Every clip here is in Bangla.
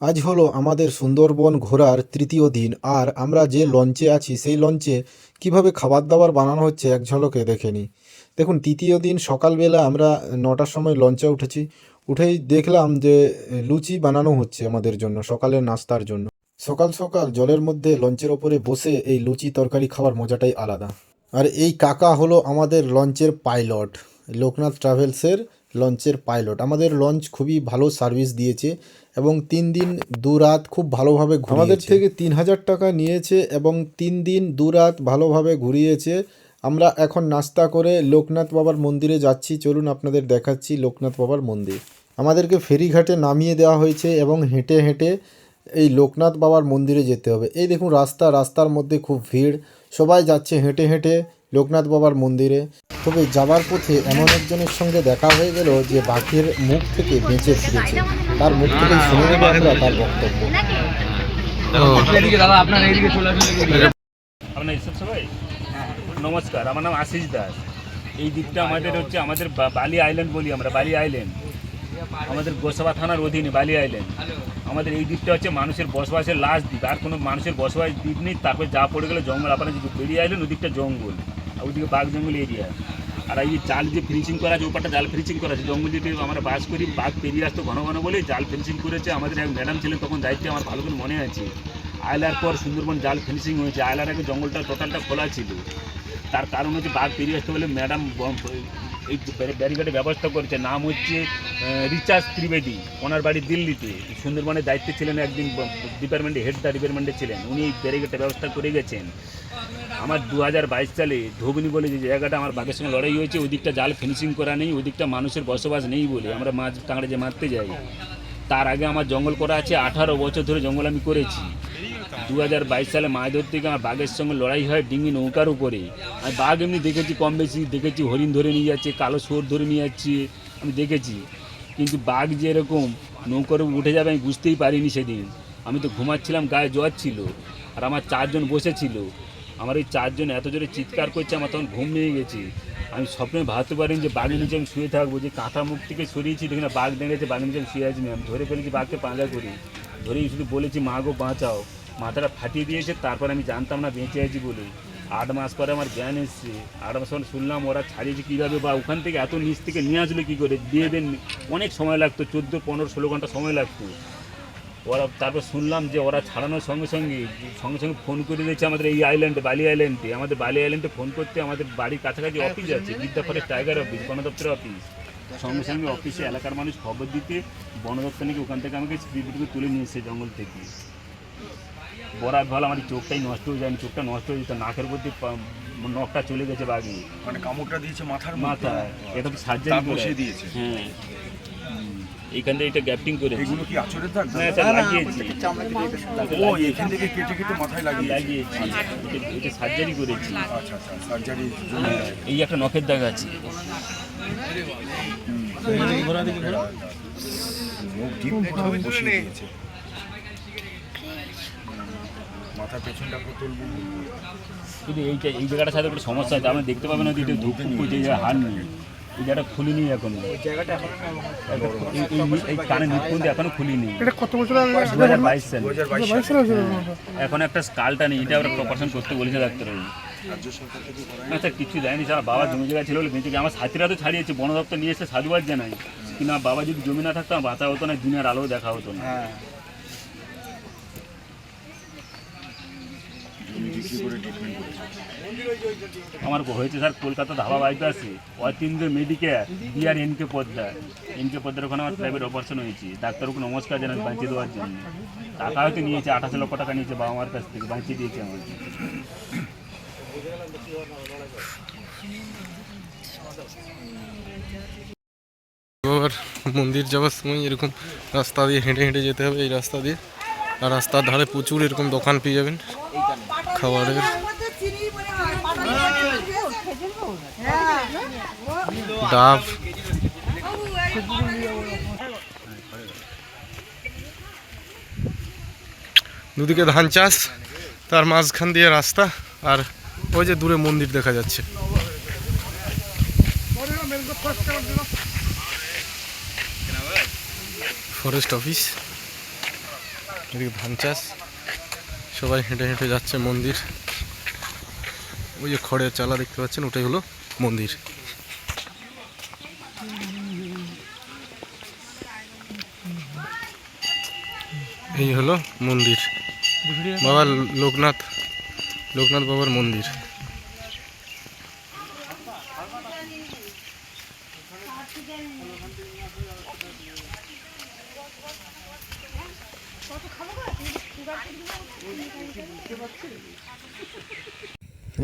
আজ হলো আমাদের সুন্দরবন ঘোরার তৃতীয় দিন, আর আমরা যে লঞ্চে আছি সেই লঞ্চে কীভাবে খাবার দাবার বানানো হচ্ছে এক ঝলকে দেখে নিই। দেখুন, তৃতীয় দিন সকালবেলা আমরা নটার সময় লঞ্চে উঠেছি, উঠেই দেখলাম যে লুচি বানানো হচ্ছে আমাদের জন্য, সকালের নাস্তার জন্য। সকাল সকাল জলের মধ্যে লঞ্চের ওপরে বসে এই লুচি তরকারি খাওয়ার মজাটাই আলাদা। আর এই কাকা হলো আমাদের লঞ্চের পাইলট, লোকনাথ ট্রাভেলসের লঞ্চের পাইলট। আমাদের লঞ্চ খুবই ভালো সার্ভিস দিয়েছে এবং তিন দিন, দু রাত খুব ভালোভাবে আমাদের থেকে তিন হাজার টাকা নিয়েছে এবং তিন দিন, দু রাত ভালোভাবে ঘুরিয়েছে। আমরা এখন নাস্তা করে লোকনাথ বাবার মন্দিরে যাচ্ছি। চলুন আপনাদের দেখাচ্ছি লোকনাথ বাবার মন্দির। আমাদেরকে ফেরিঘাটে নামিয়ে দেওয়া হয়েছে এবং হেঁটে হেঁটে এই লোকনাথ বাবার মন্দিরে যেতে হবে। এই দেখুন রাস্তা, রাস্তার মধ্যে খুব ভিড়। সবাই যাচ্ছে হেঁটে হেঁটে লোকনাথ বাবার মন্দিরে। তবে যাবার পথে এমন একজনের সঙ্গে দেখা হয়ে গেল যে বাঘের মুখ থেকে বেঁচে ফিরেছে তার মুখ থেকে শুনে নেব আমরা তার বক্তব্য নমস্কার আমার নাম আশিস দাস এই দিকটা আমাদের হচ্ছে আমাদের বালি আইল্যান্ড বলি আমরা বালি আইল্যান্ড আমাদের গোসাবা থানার অধীনে বালি আইল্যান্ড আমাদের এই দ্বীপটা হচ্ছে মানুষের বসবাসের লাস্ট দ্বীপ আর কোনো মানুষের বসবাস দ্বীপ নেই তারপরে যা পড়ে গেলে জঙ্গল আপনারা যদি বেরিয়ে আইলেন ওদিকটা জঙ্গল ওদিকে বাঘ জঙ্গল এরিয়া আর এই জাল যে ফিনিশিং করা আছে, ওপারটা জাল ফিনিশিং করা আছে, জঙ্গল যেতে আমরা বাস করি, বাঘ পেরিয়ে আসতো ঘন ঘন বলে জাল ফিনিশিং করেছে। আমাদের এক ম্যাডাম ছিলেন, তখন দায়িত্বে আমার ভালো করে মনে আছে। আয়লার পর সুন্দরবন জাল ফিনিশিং হয়েছে। আয়লার আগে জঙ্গলটা টোটালটা খোলা ছিল। তার কারণ হচ্ছে বাঘ পেরিয়ে আসতে বলে ম্যাডাম এই ব্যারিকেডের ব্যবস্থা করেছে। নাম হচ্ছে রিচার্জ ত্রিবেদী, ওনার বাড়ি দিল্লিতে। সুন্দরবনের দায়িত্বে ছিলেন একদিন ডিপার্টমেন্টে হেড দ্য ডিপার্টমেন্টে ছিলেন। উনি এই ব্যারিকেডটা ব্যবস্থা করে গেছেন। আমার দু হাজার বাইশ সালে ধোবনি বলে যে জায়গাটা আমার বাঘের সঙ্গে লড়াই হয়েছে, ওই দিকটা জাল ফিনিশিং করা নেই, ওই দিকটা মানুষের বসবাস নেই বলে আমরা মাছ কাঁকড়া যে মারতে যাই। তার আগে আমার জঙ্গল করা আছে, আঠারো বছর ধরে জঙ্গল আমি করেছি। দু হাজার বাইশ সালে মাছ ধরতে গিয়ে আমার বাঘের সঙ্গে লড়াই হয় ডিঙি নৌকার উপরে। আমি বাঘ এমনি দেখেছি, কম বেশি দেখেছি, হরিণ ধরে নিয়ে যাচ্ছে, কালো শুয়োর ধরে নিয়ে যাচ্ছে, আমি দেখেছি। কিন্তু বাঘ যে এরকম নৌকার উঠে যাবে আমি বুঝতেই পারিনি সেদিন। আমি তো ঘুমাচ্ছিলাম, গায়ে জ্বর ছিল। আর আমার চারজন বসেছিল। আমার এই চারজন এত জোরে চিৎকার করছে, আমার তখন ঘুম নিয়ে গেছি। আমি স্বপ্নে ভাবতে পারিনি যে বাঘের নিচে আমি শুয়ে থাকব, যে কাঁথা মুখ থেকে সরিয়েছি, দেখি না বাঘ দেখেছে বাঘের নিচে আমি শুয়ে আছি আমি ধরে ফেলেছি বাঘকে পাঁজা করি। ধরেই শুধু বলেছি, মা গো, বাঁচাও। মাথাটা ফাটিয়ে দিয়েছে, তারপর আমি জানতাম না বেঁচে আছি বলে। আট মাস পরে আমার জ্ঞান এসছে। আট মাস পরে শুনলাম ওরা ছাড়িয়েছে কীভাবে বা ওখান থেকে এত নিচ থেকে নিয়ে আসলো কী করে? দিয়ে দেন, অনেক সময় লাগতো, চোদ্দ, পনেরো, ষোলো ঘণ্টা সময় লাগতো। ওরা তারপর শুনলাম যে ওরা ছাড়ানোর সঙ্গে সঙ্গে সঙ্গে সঙ্গে ফোন করে দিয়েছে আমাদের এই আইল্যান্ডে বালি আইল্যান্ডে আমাদের বালি আইল্যান্ডে ফোন করতে আমাদের বাড়ির কাছাকাছি অফিস আছে বিদ্যা ফরেস্ট টাইগার অফিস বন দপ্তরের অফিস সঙ্গে সঙ্গে অফিসে এলাকার মানুষ খবর দিতে বন দপ্তর নাকি ওখান থেকে আমাকে স্ত্রীপুরকে তুলে নিয়ে এসেছে জঙ্গল থেকে। বরাত ভালো আমার চোখটাই নষ্ট হয়ে যায়নি চোখটা নষ্ট হয়ে যেত নাকের মধ্যে নখটা চলে গেছে বাঘে। মানে কামড়টা দিয়েছে মাথার মাথা এটা তো সার্জারি করে। দিয়েছে। হ্যাঁ। এইখান থেকে এটা গ্যাপটিং করেছে এগুলো কি আচরের দাগ স্যার লাগিয়েছি। ও এখান থেকে কেটে কেটে মাথায় লাগিয়ে লাগিয়েছি। এটা- এটা সার্জারি করেছি। আচ্ছা আচ্ছা সার্জারি এই একটা নখের দাগ আছে। পেছনটা কিন্তু এইটা এই জায়গাটার সাথে একটা সমস্যা আছে আপনি দেখতে পাবেন না যে এটা ধূপ হার নেই জায়গাটা খুলিনি এখন। এই কানে নিপুণ এখনও খুলিনি। এটা কত বছর দু হাজার বাইশ সালে। দু হাজার বাইশ বাইশ সালে হয়েছিল? এখন একটা স্কালটা নেই এটা করতে বলেছে ডাক্তারবাবু। স্যার কিছু দেয়নি। স্যার বাবা জমি জায়গা ছিল বলে বেঁচে আমার সাথীরা তো ছাড়িয়েছে বন দপ্তর নিয়ে এসে সাধুবাদ জানাই। কিন্তু আমার বাবা যদি জমি না থাকতো আমার বাঁচা হতো না দিনের আলো দেখা হতো না। জমি করে ট্রিটমেন্ট করেছে। আমার হয়েছে স্যার কলকাতা ধাবা বাড়িতে আছে। Atindra Medicare B R N K Padma. N K পদ্মার ওখানে আমার প্রাইভেট অপারেশন হয়েছে। ডাক্তারকে নমস্কার জানাই বাঁচিয়ে দেওয়ার জন্য। টাকা হয়তো নিয়েছে আঠাশ লক্ষ টাকা নিয়েছে বাবা মার কাছ থেকে বাঁচিয়ে দিয়েছে আমাকে। বাবার মন্দির যাওয়ার সময় এরকম রাস্তা দিয়ে হেঁটে হেঁটে যেতে হবে এই রাস্তা দিয়ে। আর রাস্তার ধারে প্রচুর এরকম দোকান পেয়ে যাবেন। খাবারের ডাব। দুদিকে ধান চাষ, তার মাঝখান দিয়ে রাস্তা, আর ওই যে দূরে মন্দির দেখা যাচ্ছে। ফরেস্ট অফিস ধান চাষ। সবাই হেঁটে হেঁটে যাচ্ছে মন্দির। ওই যে খড়ের চালা দেখতে পাচ্ছেন, ওটাই হলো মন্দির। এই হলো মন্দির। বাবা লোকনাথ লোকনাথ বাবার মন্দির।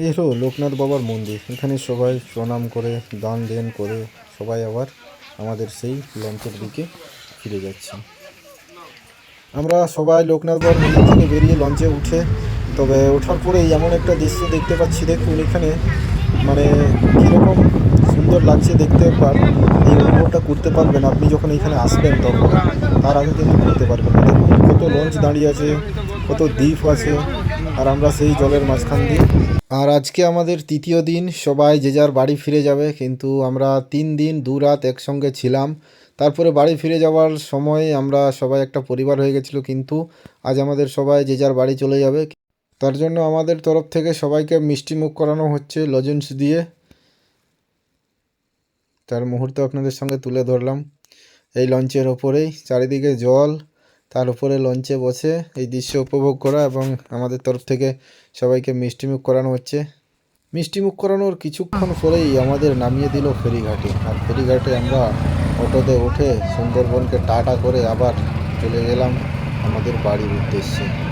এই হলো লোকনাথ বাবার মন্দির। এখানে সবাই প্রণাম করে, দান দেন করে সবাই আবার আমাদের সেই লঞ্চের দিকে ফিরে যাচ্ছে। আমরা সবাই লোকনাথ বাবার মন্দির থেকে বেরিয়ে লঞ্চে উঠে, তবে ওঠার পরেই এমন একটা দৃশ্য দেখতে পাচ্ছি। দেখুন, এখানে মানে কীরকম সুন্দর লাগছে দেখতে পার এই অনুভবটা করতে পারবেন আপনি যখন এখানে আসবেন তখন। তার আগে কিন্তু করতে পারবেন না। দেখুন, কত লঞ্চ দাঁড়িয়ে আছে। কত দ্বীপ আছে, আর আমরা সেই জলের মাঝখান দিয়ে। আর আজকে আমাদের তৃতীয় দিন, সবাই যে যার বাড়ি ফিরে যাবে, কিন্তু আমরা তিন দিন, দু রাত একসঙ্গে ছিলাম। তারপরে বাড়ি ফিরে যাওয়ার সময় আমরা সবাই একটা পরিবার হয়ে গেছিল, কিন্তু আজ আমাদের সবাই যে যার বাড়ি চলে যাবে, তার জন্য আমাদের তরফ থেকে সবাইকে মিষ্টি মুখ করানো হচ্ছে লজেন্স দিয়ে। তার মুহূর্ত আপনাদের সঙ্গে তুলে ধরলাম। এই লঞ্চের ওপরেই, চারিদিকে জল তার উপরে লঞ্চে বসে এই দৃশ্য উপভোগ করা এবং আমাদের তরফ থেকে সবাইকে মিষ্টিমুখ করানো হচ্ছে। মিষ্টিমুখ করানোর কিছুক্ষণ পরেই আমাদের নামিয়ে দিল ফেরিঘাটে। আর ফেরিঘাটে আমরা অটোতে উঠে সুন্দরবনকে টাটা করে আবার চলে গেলাম আমাদের বাড়ির উদ্দেশ্যে।